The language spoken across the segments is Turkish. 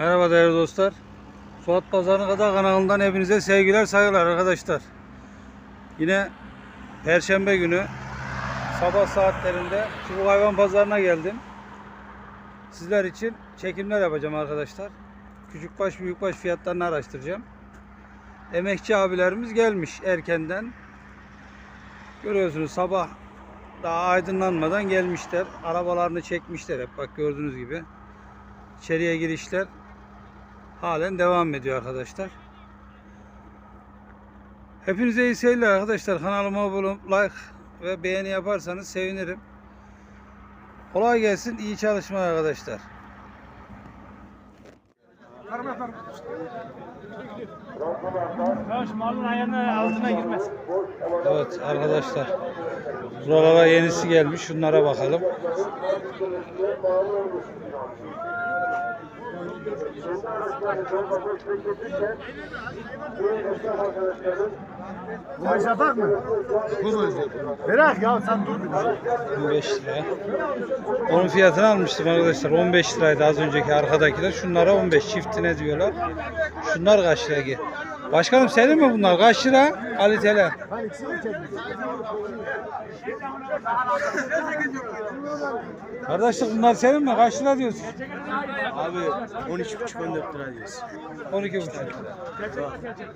Merhaba değerli dostlar. Suat Pazarı Kadar kanalından hepinize sevgiler saygılar arkadaşlar. Yine Perşembe günü sabah saatlerinde Çubuk Hayvan Pazarı'na geldim. Sizler için çekimler yapacağım arkadaşlar. Küçükbaş büyükbaş fiyatlarını araştıracağım. Emekçi abilerimiz gelmiş erkenden. Görüyorsunuz sabah daha aydınlanmadan gelmişler. Arabalarını çekmişler hep bak gördüğünüz gibi. İçeriye girişler halen devam ediyor arkadaşlar. Hepinize iyi seyirler arkadaşlar. Kanalıma abone like ve beğeni yaparsanız sevinirim. Kolay gelsin. iyi çalışmalar arkadaşlar. Malın ayağına altına girmez. Evet arkadaşlar. Buralara yenisi gelmiş. Şunlara bakalım. Kumaş yapar mı? Bırak ya sen dur bir daha. 15 lira. Onun fiyatını almıştım arkadaşlar. 15 liraydı az önceki arkadakiler. Şunlara 15 çiftine diyorlar. Şunlar kaç lira ki? Başkanım senin mi bunlar? Kaç lira? Kaliteler. Kardeşlik bunlar senin mi? Kaç lira diyorsun? Abi 13,5-14 lira diyoruz. 12 buçuk.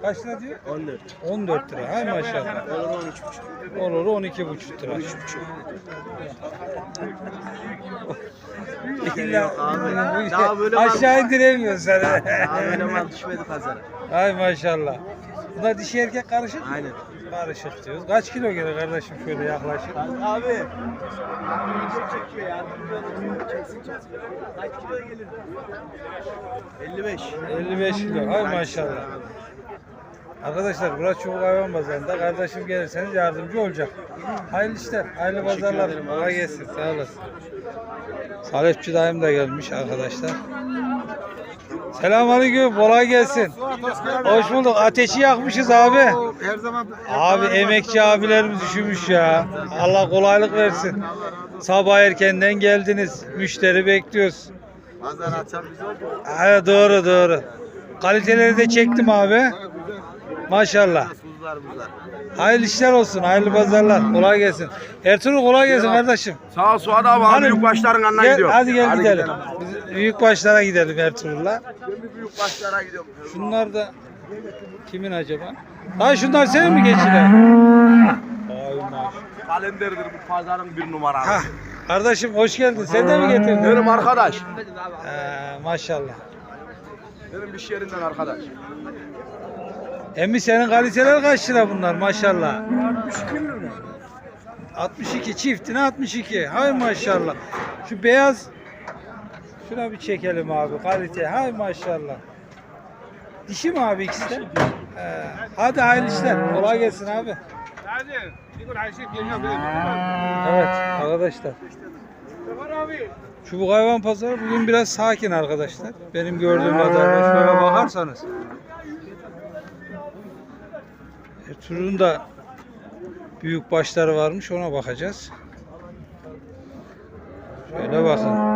Kaç lira diyor? 14. 14 lira. Hay maşallah. Olur 13,5. Olur 12 buçuk lira. İlla Yok abi. bu Daha böyle aşağı indiremiyorsun sen. Daha böyle mal düşmedi pazara. Hay maşallah. Bunlar dişi erkek karışık mı? Aynen. Karışık diyoruz. Kaç kilo gelir kardeşim şöyle yaklaşık? Abi. çekiyor ya. Kaç kilo gelir? 55. 55 kilo. Hay maşallah. Arkadaşlar burası Çubuk Hayvan Pazarı'nda. Kardeşim gelirseniz yardımcı olacak. Hayırlı işler, hayırlı pazarlar. Kolay gelsin. Sağ olasın. Salepçi dayım da gelmiş arkadaşlar. Selamünaleyküm. Kolay gelsin. Hoş bulduk. Ateşi yakmışız abi. Her zaman Abi emekçi abilerimiz üşümüş ya. Allah kolaylık versin. Sabah erkenden geldiniz. Müşteri bekliyoruz. Pazar açan biz. Ha, doğru doğru. Kaliteleri de çektim abi. Maşallah. Hayırlı işler olsun. Hayırlı pazarlar. Kolay gelsin. Ertuğrul kolay gelsin kardeşim. Sağ ol Suat abi. Hadi. Büyük başların yanına Gel, gidiyorum. hadi gel gidelim. Biz büyük başlara gidelim Ertuğrul'la. Büyük başlara gidiyorum. Şunlar da kimin acaba? Ha şunlar senin mi geçiler? Ay maşallah. Kalenderdir bu pazarın bir numara. Hah, kardeşim hoş geldin. Sen de mi getirdin? Benim arkadaş. Ee, maşallah. Benim iş yerinden arkadaş. Emmi senin kaliteler kaç lira bunlar maşallah? 62 çiftine 62. Hay maşallah. Şu beyaz şuna bir çekelim abi kalite. Hay maşallah. Dişi mi abi ikisi de? Ee, hadi hayırlı işler. Kolay gelsin abi. Evet arkadaşlar. Çubuk hayvan pazarı bugün biraz sakin arkadaşlar. Benim gördüğüm kadarıyla şöyle bakarsanız. Ertuğrul'un da büyük başları varmış ona bakacağız. Şöyle bakın.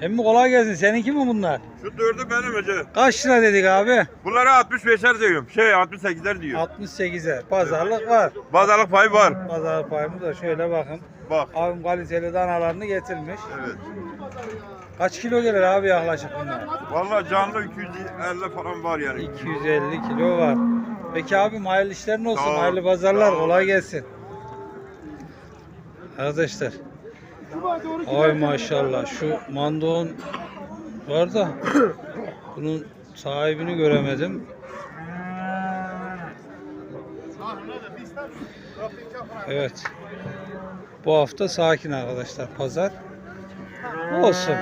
Emmi kolay gelsin. Seninki mi bunlar? Şu dördü benim hacı. Kaç lira dedik abi? Bunlara 65'er diyorum. Şey 68'er diyor. 68'e. Pazarlık var. Pazarlık payı var. Pazar payımız da şöyle bakın. Bak. Abim kaliteli danalarını getirmiş. Evet. Kaç kilo gelir abi yaklaşık bunlar? Vallahi canlı 250 falan var yani. 250 kilo var. Peki abim hayırlı işlerin olsun. Ol. Hayırlı pazarlar. Ol. Kolay gelsin. Arkadaşlar. Ay maşallah şu mandon var da bunun sahibini göremedim. Evet. Bu hafta sakin arkadaşlar pazar. Olsun.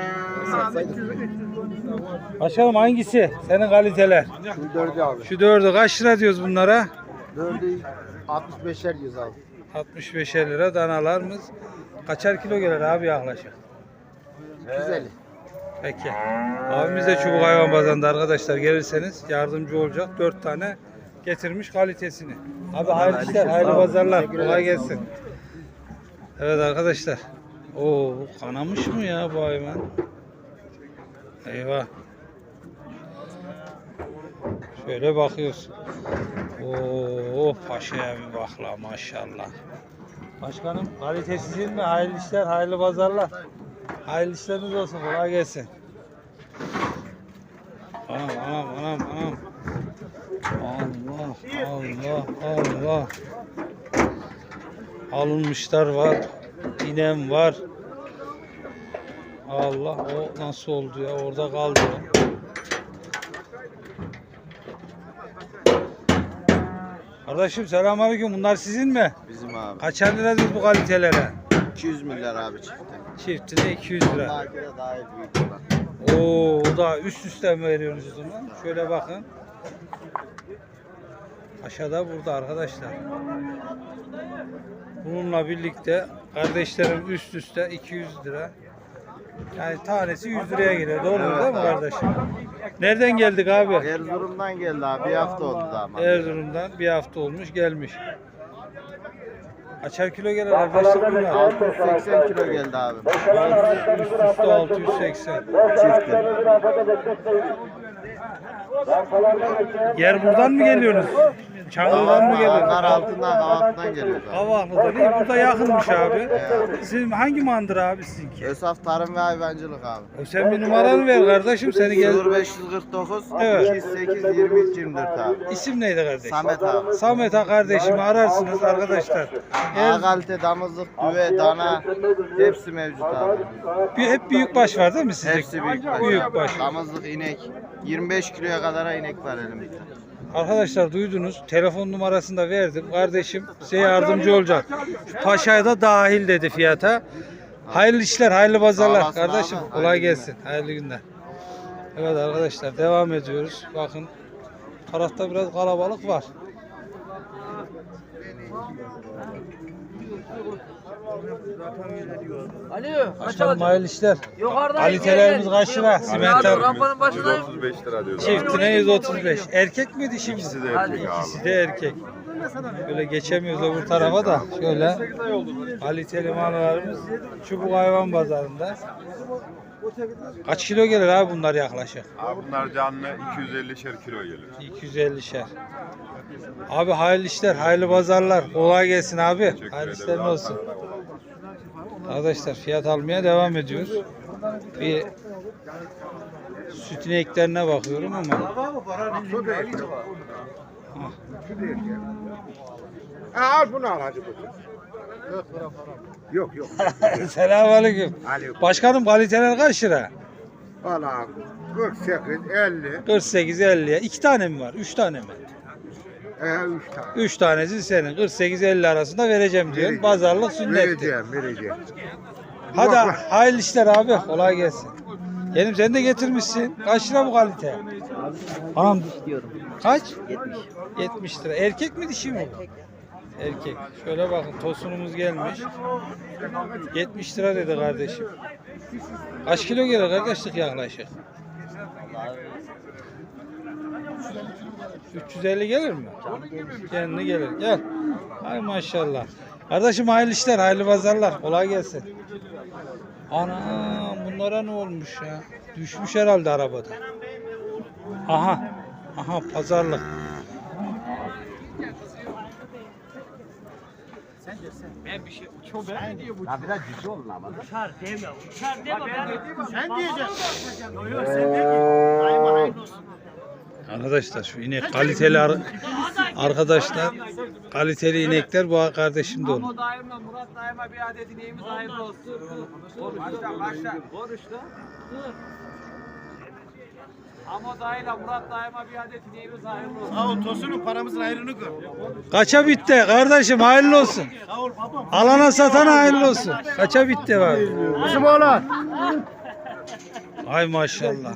Başkanım hangisi? Senin kaliteler. Şu dördü abi. Şu dördü kaç lira diyoruz bunlara? Dördü 65'er diyoruz abi. 65 lira danalarımız. Kaçar kilo gelir abi yaklaşık? 250. Peki. Abimiz de çubuk hayvan pazarında arkadaşlar gelirseniz yardımcı olacak. 4 tane getirmiş kalitesini. Abi hayırlı işler, hayırlı pazarlar. Kolay gelsin. Evet arkadaşlar. Oo kanamış mı ya bu hayvan? Eyvah. Şöyle bakıyorsun. Oo paşaya bir bak la maşallah. Başkanım kalitesizin mi? Hayırlı işler, hayırlı pazarlar. Hayırlı işleriniz olsun. Kolay gelsin. Anam anam anam anam. Allah Allah Allah. Alınmışlar var. İnem var. Allah o nasıl oldu ya orada kaldı. o. Kardeşim selamünaleyküm. Bunlar sizin mi? Bizim abi. Kaçar liradır bu kalitelere? 200 milyar abi çifte. Çiftine 200 lira. Büyük olan. Oo, o da üst üste mi veriyorsunuz o zaman? Şöyle bakın. Aşağıda burada arkadaşlar. Bununla birlikte kardeşlerim üst üste 200 lira. Yani tanesi 100 liraya geliyor. Doğru mu değil mi kardeşim? Nereden geldik abi? Erzurum'dan geldi abi. Bir hafta oldu daha ama. Erzurum'dan bir hafta olmuş gelmiş. Kaçar kilo gelir arkadaşlar bunlar? 680 kilo geldi abi. Üst üste 680. Çifte. Yer buradan mı geliyorsunuz? Çangıl'dan mı Onlar geliyorsunuz? altından kavaktan geliyor abi. Kavaklı'da değil, burada yakınmış abi. Sizin hangi mandır abi sizinki? Ösaf Tarım ve Hayvancılık abi. O sen bir numaranı ver kardeşim seni gel. 0549 Evet. 208 23 24 abi. İsim neydi kardeşim? Samet abi. Samet ha kardeşimi ararsınız arkadaşlar. Eğer kalite damızlık, düve, dana hepsi mevcut abi. bir, hep büyük baş var değil mi sizde? Hepsi büyük baş. Büyük baş. Damızlık inek. 25 kiloya kadar inek var elimizde. Arkadaşlar duydunuz. Telefon numarasını da verdim. Kardeşim size yardımcı olacak. Şu Paşa'ya da dahil dedi fiyata. Hayırlı işler, hayırlı pazarlar. Kardeşim kolay gelsin. Hayırlı günler. Evet arkadaşlar devam ediyoruz. Bakın tarafta biraz kalabalık var. Alo, kaç hayırlı işler. Yukarıdan Kalitelerimiz kaç lira? Abi, Simental Rampanın başındayım. 135 lira diyorlar. çiftine 135. Erkek mi dişi mi? İkisi de erkek abi. İkisi de erkek. Böyle geçemiyoruz öbür tarafa da. Şöyle kaliteli mallarımız Çubuk Hayvan Pazarında. Kaç kilo gelir abi bunlar yaklaşık? Abi bunlar canlı 250 şer kilo gelir. 250'şer. Abi hayırlı işler, hayırlı pazarlar. Kolay gelsin abi. Hayırlı ederim. işlerin olsun. Arkadaşlar fiyat almaya devam ediyoruz. Bir süt ineklerine bakıyorum ama. Al bunu al hacı. Yok yok. Selamünaleyküm. Aleyküm. Başkanım kaliteler kaç lira? Valla 48, 50, 48 50'ye. İki tane mi var? Üç tane mi? e, 3 tane. Üç tanesi senin. 48 50 arasında vereceğim diyorsun. Vereceğim. Pazarlık sünnetti. Vereceğim, vereceğim. Hadi hayırlı işler abi. Kolay gelsin. Yenim sen de getirmişsin. Kaç lira bu kalite? Anam kaç? 70. 70 lira. Erkek mi dişi mi bu? Erkek. Şöyle bakın tosunumuz gelmiş. 70 lira dedi kardeşim. Kaç kilo gelir kardeşlik yaklaşık? 350 gelir mi? Kendi gelir. Gel. Hay maşallah. Kardeşim hayırlı işler, hayırlı pazarlar. Kolay gelsin. Ana bunlara ne olmuş ya? Düşmüş herhalde arabada. Aha. Aha pazarlık. Ben bir şey çok ben diyor bu. Sen deme ben. Sen diyeceksin. Yok yok Arkadaşlar şu inek kaliteli ar- arkadaşlar kaliteli inekler bu kardeşim de olur. Ama daimle Murat daima bir adet ineğimiz hayırlı olsun. Başla başla. Konuştu. Ama daima Murat daima bir adet ineğimiz hayırlı olsun. Sağ ol Tosun'un paramızın ayrını gör. Kaça bitti kardeşim hayırlı olsun. Alana satana hayırlı olsun. Kaça bitti var? Bizim oğlan. Ay maşallah.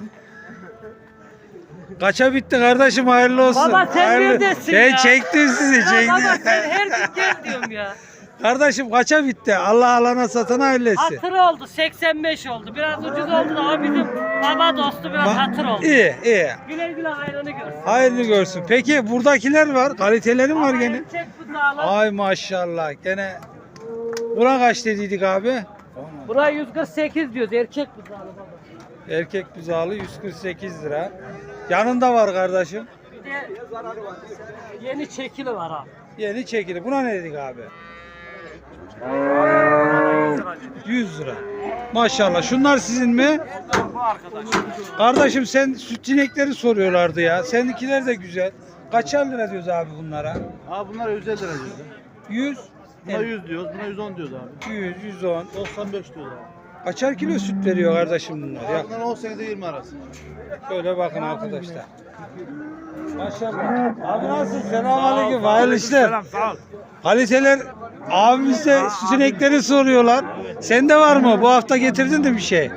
Kaça bitti kardeşim hayırlı olsun. Baba sen Hayırlı- neredesin Ben ya? çektim sizi Ya baba çektim. sen her gün gel diyorum ya. Kardeşim kaça bitti? Allah alana satana etsin. Hatır oldu 85 oldu. Biraz ucuz oldu da bizim baba dostu biraz Bak, hatır oldu. İyi iyi. Güle güle hayranı görsün. Hayırlı görsün. Peki buradakiler var. Kalitelerin var gene. Çek bu dağlar. Ay maşallah gene. Buna kaç dediydik abi? Buraya 148 diyoruz erkek bu dağlar baba. Erkek buzağlı 148 lira. Yanında var kardeşim. Bir de yeni çekili var abi. Yeni çekili. Buna ne dedik abi? 100 lira. Maşallah. Şunlar sizin mi? Kardeşim sen süt inekleri soruyorlardı ya. Seninkiler de güzel. Kaçar lira diyoruz abi bunlara? Abi bunlar 150 lira diyoruz. 100, Buna 100 diyoruz, buna 110 diyoruz abi. 100, 110. 95 diyoruz abi. Kaçar kilo süt veriyor kardeşim bunlar ya? Bunlar 18 ile 20 arası. Şöyle bakın arkadaşlar. Maşallah. Abi nasılsın? Selamünaleyküm. Hayırlı işler. sağ ol. Kaliteler abimiz de süt inekleri soruyorlar. Sende var mı? Bu hafta getirdin de bir şey.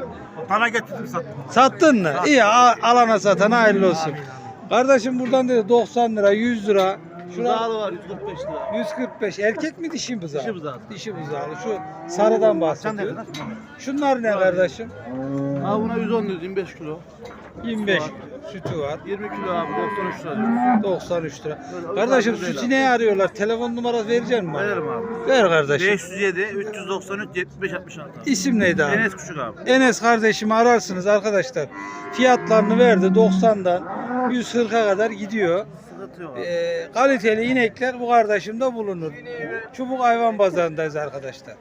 Bana getirdim sattım. Sattın mı? İyi a- alana satana hayırlı olsun. Kardeşim buradan dedi 90 lira, 100 lira. Şurada Buzağlı var 145 lira. 145. Erkek mi dişi buzağı? Dişi buzağı. Dişi buzağlı. Şu sarıdan bahsediyor. Şunlar ne kardeşim? Abi buna 110 diyoruz 25 kilo. 25 sütü var. 20 kilo abi 93 lira diyoruz. 93 lira. Böyle Kardeşim sütü değil neye arıyorlar? Telefon numarası verecek misin bana? Veririm abi. Ver kardeşim. 507 393 75 66. İsim neydi abi? Enes Küçük abi. Enes kardeşimi ararsınız arkadaşlar. Fiyatlarını verdi 90'dan 140'a kadar gidiyor. Yok abi. Ee, kaliteli inekler bu kardeşimde bulunur. Çubuk hayvan pazarındayız arkadaşlar.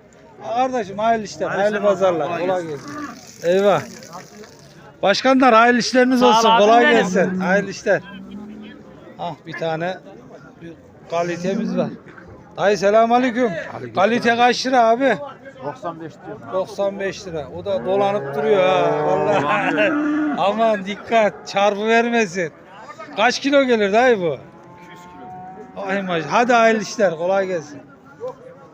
Kardeşim hayırlı işler, Hayırlı pazarlar. kolay gelsin. Eyvah. Başkanlar hayırlı işleriniz Sağ ol olsun. abim Kolay benim. gelsin. Hayırlı işler. Ah bir tane bir kalitemiz var. Dayı selamun aleyküm. Kalite kaç lira abi? 95 diyor. 95 lira. O da dolanıp duruyor ha. Vallahi. Aman dikkat. Çarpı vermesin. Kaç kilo gelir dayı bu? 200 kilo. Ay maş. Hadi hayırlı işler. Kolay gelsin.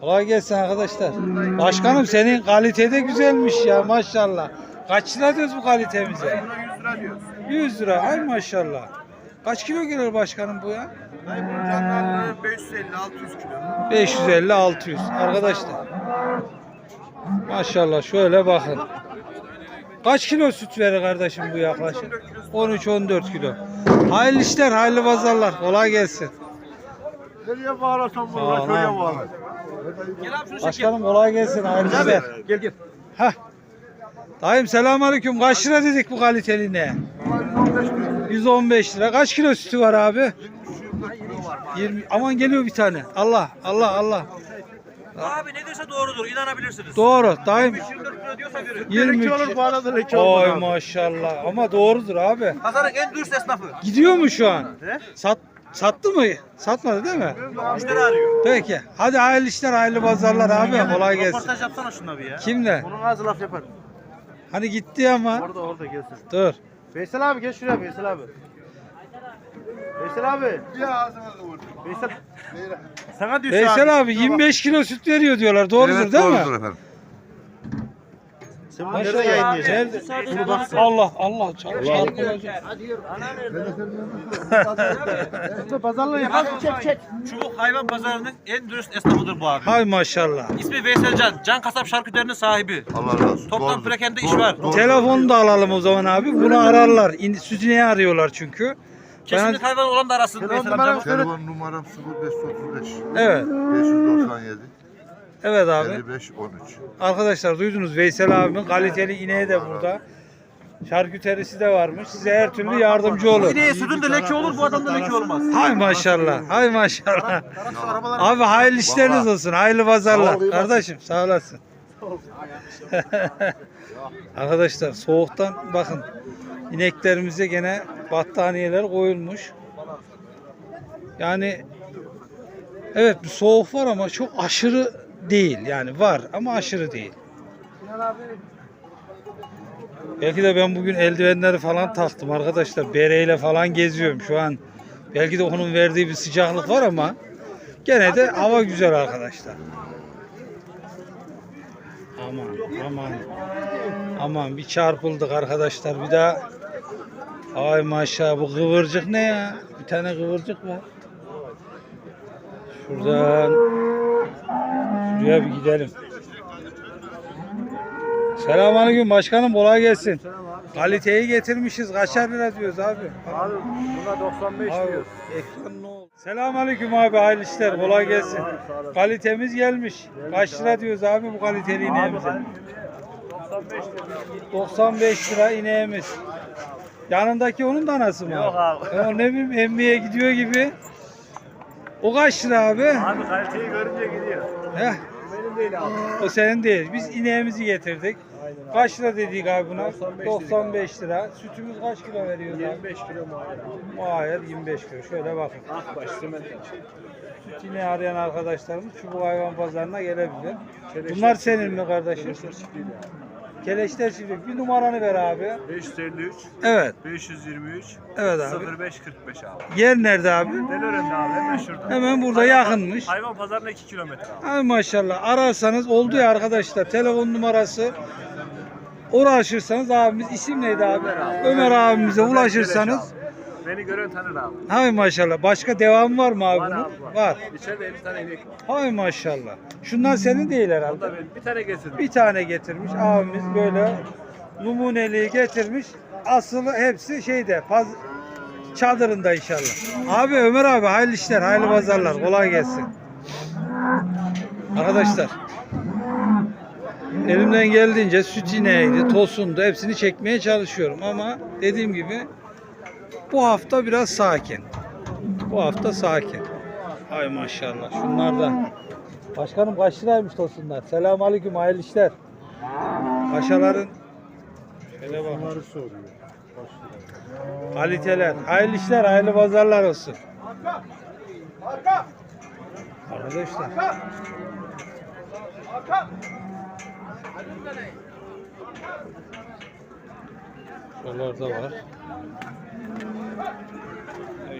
Kolay gelsin arkadaşlar. Başkanım senin kalitede güzelmiş ya maşallah. Kaç lira diyoruz bu kalitemize? 100 lira diyoruz. 100 lira. Ay maşallah. Kaç kilo gelir başkanım bu ya? Dayı bunun canlı 550-600 kilo. 550 600 arkadaşlar. Maşallah şöyle bakın. Kaç kilo süt verir kardeşim bu yaklaşık? 13-14 kilo. Hayırlı işler, hayırlı pazarlar. Kolay gelsin. Nereye Sağ ol, şöyle bağır. Başkanım kolay gelsin. Hayırlı işler. Gel gel. Heh. Dayım selamünaleyküm. Kaç lira dedik bu kaliteli ne? 115 lira. Kaç kilo sütü var abi? 20. Aman geliyor bir tane. Allah, Allah, Allah. Abi ne diyorsa doğrudur inanabilirsiniz. Doğru. Dayım 24 kilo diyorsa verin. 23. olur bu arada leke olur Oy abi. maşallah. Ama doğrudur abi. Pazarın en dürüst esnafı. Gidiyor mu şu an? He? Sat sattı mı? Satmadı değil mi? Müşteri arıyor. Peki. Hadi hayırlı işler, hayırlı pazarlar abi. Kolay gelsin. Röportaj yapsana şuna bir ya. Kimle? Onun ağzı laf yapar. Hani gitti ama. Orada orada gelsin. Dur. Veysel abi gel şuraya Veysel abi. Veysel abi. Bir ağzına kıvırdı. Veysel. Sana diyor şu Veysel abi 25 kilo süt veriyor diyorlar. Doğrudur değil mi? efendim. Sen bunu nerede yayınlayacaksın? Nerede? Allah Allah. Çarp, çarpılacak. Pazarlığı yap. Çubuk hayvan pazarının en dürüst esnafıdır bu abi. Hay maşallah. İsmi Veysel Can. Can Kasap Şarküteri'nin sahibi. Allah razı olsun. Toplam Doğrudur. perakende iş var. doğru. Telefonu da alalım o zaman abi. Bunu ararlar. Sütü arıyorlar çünkü? Kesinlik hayvan olan da arasın Telefon numaram. Telefon numaram 0535 Evet. 597 Evet abi. 55 13. Arkadaşlar duydunuz Veysel abimin kaliteli ineği de burada. Şarküterisi de varmış. Size her türlü yardımcı olur. İneği sütün de leke olur bu adamda leke olmaz. Hay maşallah. Hay maşallah. Abi hayırlı işleriniz olsun. Hayırlı pazarlar. Kardeşim sağ olasın. Arkadaşlar soğuktan bakın ineklerimize gene battaniyeler koyulmuş. Yani evet bir soğuk var ama çok aşırı değil. Yani var ama aşırı değil. Belki de ben bugün eldivenleri falan taktım arkadaşlar. Bereyle falan geziyorum şu an. Belki de onun verdiği bir sıcaklık var ama gene de hava güzel arkadaşlar. Aman aman. Aman bir çarpıldık arkadaşlar bir daha. Ay maşallah bu kıvırcık ne ya? Bir tane kıvırcık var. Şuradan şuraya bir gidelim. Selamünaleyküm başkanım kolay gelsin. Kaliteyi getirmişiz. Kaçar lira diyoruz abi. Abi buna 95 Abi, diyor. ekran ne oldu? Selamünaleyküm abi hayırlı işler kolay gelsin. Kalitemiz gelmiş. Kaç lira diyoruz abi bu kaliteli ineğimize? 95 lira ineğimiz. Yanındaki onun danası mı? Yok abi. O ne bileyim emmiye gidiyor gibi. O kaç lira abi? Abi kaliteyi görünce gidiyor. Heh, Benim değil abi. o senin değil. Biz ineğimizi getirdik. Aynen abi. Kaç lira dedik abi buna? 95 95 lira. Sütümüz kaç kilo veriyor abi? 25 kilo muayene abi. Muayyer 25 kilo. Şöyle bakın. Akbaş, simentaş. Süt ineği arayan arkadaşlarımız Çubuk Hayvan Pazarı'na gelebilir. Bunlar senin mi kardeşim? Keleşler abi. Çiftlik. Bir numaranı ver abi. 553, Evet. 523, Evet abi. 0545 abi. Yer nerede abi? Delören'de abi hemen şurada. Hemen burada yakınmış. Hayvan pazarına 2 kilometre abi. Ay maşallah. Ararsanız oldu ya arkadaşlar. Telefon numarası. Uğraşırsanız abimiz isim neydi abi? Ömer abimize ulaşırsanız. Beni gören tanır abi. Hay maşallah. Başka devam var mı abi Var bunun? abi var. Var. İçeride 50 tane inek var. Hay maşallah. Şunlar senin değil O herhalde. da benim. Bir tane getirdim. Bir tane getirmiş abimiz böyle numuneliği getirmiş. Asılı hepsi şeyde paz çadırında inşallah. Abi Ömer abi hayırlı işler, hayırlı pazarlar. Kolay gelsin. Arkadaşlar elimden geldiğince süt ineğiydi, tosundu hepsini çekmeye çalışıyorum ama dediğim gibi bu hafta biraz sakin. Bu hafta sakin. Ay maşallah şunlar da. Başkanım kaç liraymış tosunlar? Selamun aleyküm hayırlı işler. Paşaların şöyle bak. Kaliteler. Hayırlı işler, hayırlı pazarlar olsun. Arkadaşlar. Şuralarda var.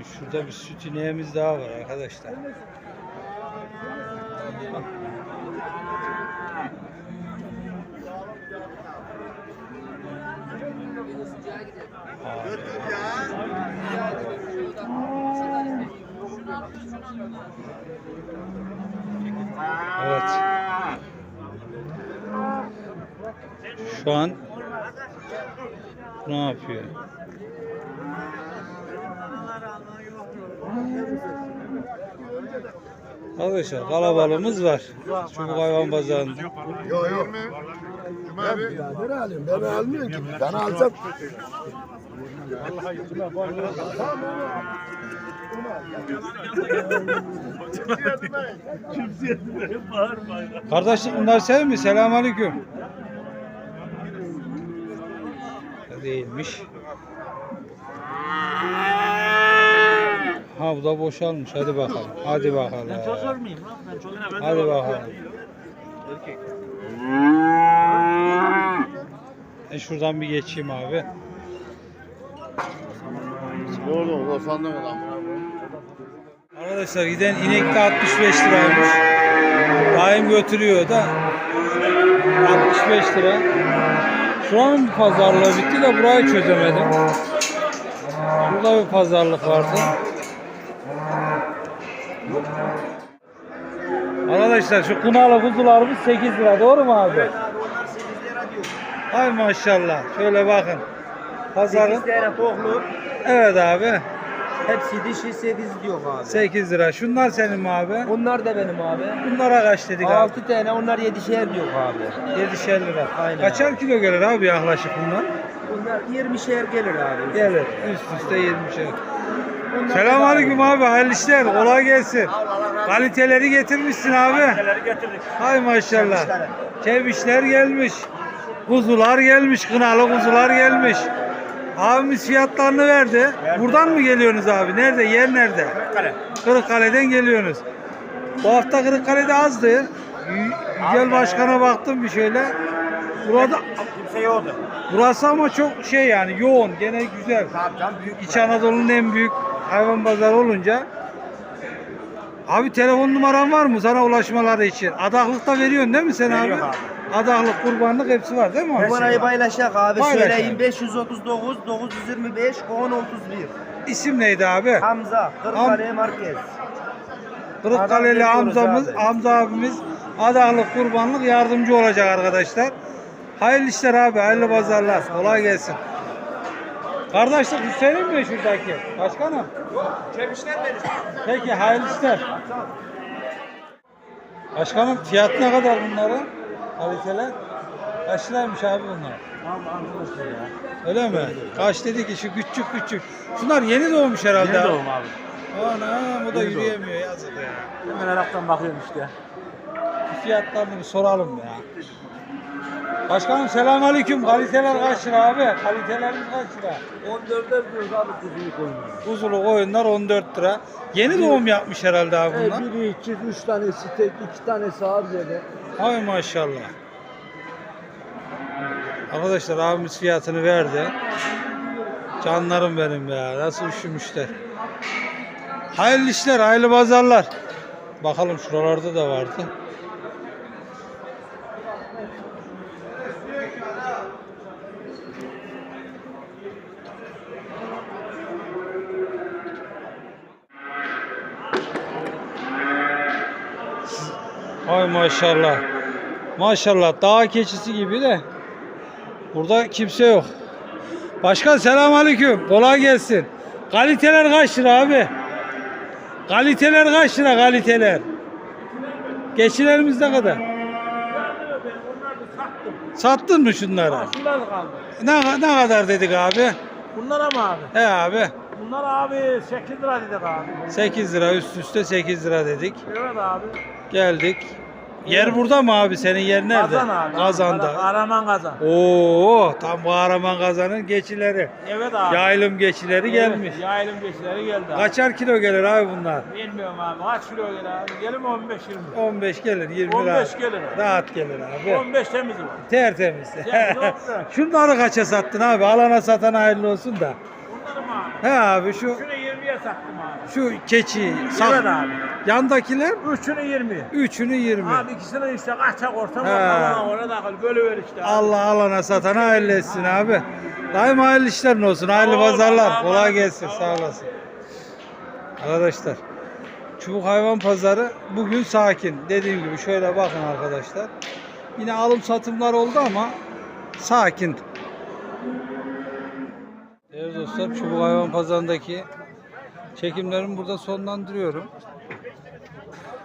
Şurada bir süt ineğimiz daha var arkadaşlar. Evet. Şu an ne yapıyor? Arkadaşlar kalabalığımız var. Çubuk hayvan pazarında. Yok yok. Cuma abi. Ben alayım. Ben almıyorum ki. Ben alsam Kardeşlik bunlar senin mi? Selamünaleyküm. Değilmiş. Ha bu da boşalmış. Hadi bakalım. Hadi bakalım. Ben çocuk muyum lan? Ben çocuk. Hadi bakalım. Ben şuradan bir geçeyim abi. Oğlum o sandım lan. Arkadaşlar giden inek de 65 liraymış. Daim götürüyor da 65 lira. Şu an bir pazarlığı bitti de burayı çözemedim. Burada bir pazarlık vardı. Arkadaşlar şu kunalı kuzularımız 8 lira doğru mu abi? Ay maşallah. Şöyle bakın. Pazarın. tane toklu. Evet abi. Hepsi dişi 8 diyor abi. 8 lira. Şunlar senin mi abi? Bunlar da benim abi. Bunlara kaç dedik abi? 6 tane onlar 7'şer diyor abi. 7'şer lira. Aynen Kaçar kilo gelir abi yaklaşık bunlar? Bunlar 20'şer gelir abi. Gelir. Üst üste 20'şer. Selamünaleyküm abi. Hayırlı işler. Kolay gelsin. Kaliteleri getirmişsin abi. Getirdik? Hay maşallah. Kevişler gelmiş. Kuzular gelmiş. Kınalı kuzular gelmiş. Abimiz fiyatlarını verdi. Buradan mı geliyorsunuz abi? Nerede? Yer nerede? Kale. Kırıkkale'den geliyorsunuz. Bu hafta Kırıkkale'de azdı. Yücel Başkan'a baktım bir şöyle. Burada Kimse yoktu. burası ama çok şey yani yoğun, gene güzel. İç Anadolu'nun en büyük hayvan pazarı olunca. Abi telefon numaran var mı sana ulaşmaları için? Adaklıkta veriyorsun değil mi sen abi? Veriyorum abi. Adaklık, kurbanlık hepsi var değil mi? abi? Numarayı paylaşacak abi. Paylaş Söyleyin abi. 539 925 1031. İsim neydi abi? Hamza, Kırıkkale Merkez. Kırıkkaleli Adam Hamza'mız, abi. Hamza abimiz adaklık, kurbanlık yardımcı olacak arkadaşlar. Hayırlı işler abi, hayırlı pazarlar. Kolay gelsin. Kardeşlik Hüseyin mi şuradaki? Başkanım. Çemişler benim. Peki hayırlı işler. Başkanım fiyat ne kadar bunların? Kaliteler? Kaç liraymış abi bunlar? Öyle mi? Kaç dedi ki şu küçük küçük. Şunlar yeni doğmuş herhalde. Yeni abi. doğum abi. Ana bu da yürüyemiyor yazık ya. Hemen Arap'tan bakıyorum işte. Fiyatlarını bir soralım ya. Başkanım selamünaleyküm. Kaliteler kaç lira abi? Kalitelerimiz kaç lira? 14'er diyoruz abi kuzuyu koyuyoruz. Kuzulu koyunlar 14 lira. Yeni doğum yapmış herhalde abi bunlar. biri ikiz, üç tanesi tek, iki tanesi abi Ay maşallah. Arkadaşlar abimiz fiyatını verdi. Canlarım benim ya. Nasıl üşümüşler. Hayırlı işler, hayırlı pazarlar. Bakalım şuralarda da vardı. Ay maşallah. Maşallah dağ keçisi gibi de burada kimse yok. Başkan selamünaleyküm. Kolay gelsin. Kaliteler kaç lira abi? Kaliteler kaç lira kaliteler? Geçilerimiz ne kadar? Sattın mı şunları? Şunlar kaldı. Ne, ne kadar dedik abi? Bunlar ama abi. He abi. Bunlar abi 8 lira dedik abi. 8 lira üst üste 8 lira dedik. Evet abi. Geldik. Yer burada mı abi? Senin yer nerede? Kazan abi. Kazanda. Araman kazan. Oo, tam kahraman kazanın geçileri. Evet abi. Yaylım geçileri gelmiş. Evet, yaylım geçileri geldi abi. Kaçar kilo gelir abi bunlar? Bilmiyorum abi. Kaç kilo gelir abi? Gelir mi 15 20? 15 gelir, 20 15 rahat. gelir. Rahat gelir abi. 15 temiz var. Tertemiz. Oldu. Şunları kaça sattın abi? Alana satan hayırlı olsun da. Bunları mı abi? He abi şu Şunu 20'ye sattım abi. şu keçi, sak, abi. yandakiler Üçünü 20. üçünü 20. Abi ikisini işte kaçak ortam He. ortamına ona bölüver işte. abi. Allah alana satan hayırlı etsin abi. Daim hayırlı işlerin olsun. Hayırlı Sağ ol, pazarlar. Allah'a Kolay emanet. gelsin. Sağ ol. Sağ olasın. Arkadaşlar Çubuk Hayvan Pazarı bugün sakin. Dediğim gibi şöyle bakın arkadaşlar. Yine alım satımlar oldu ama sakin. Değerli dostlar Çubuk Hayvan Pazarı'ndaki çekimlerimi burada sonlandırıyorum.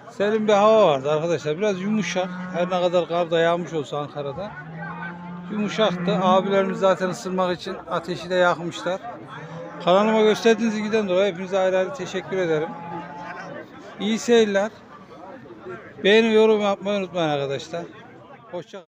Serin bir hava vardı arkadaşlar. Biraz yumuşak. Her ne kadar kar da yağmış olsa Ankara'da. Yumuşaktı. Abilerimiz zaten ısınmak için ateşi de yakmışlar. Kanalıma gösterdiğiniz ilgiden dolayı hepinize ayrı ayrı teşekkür ederim. İyi seyirler. Beğeni yorum yapmayı unutmayın arkadaşlar. Hoşça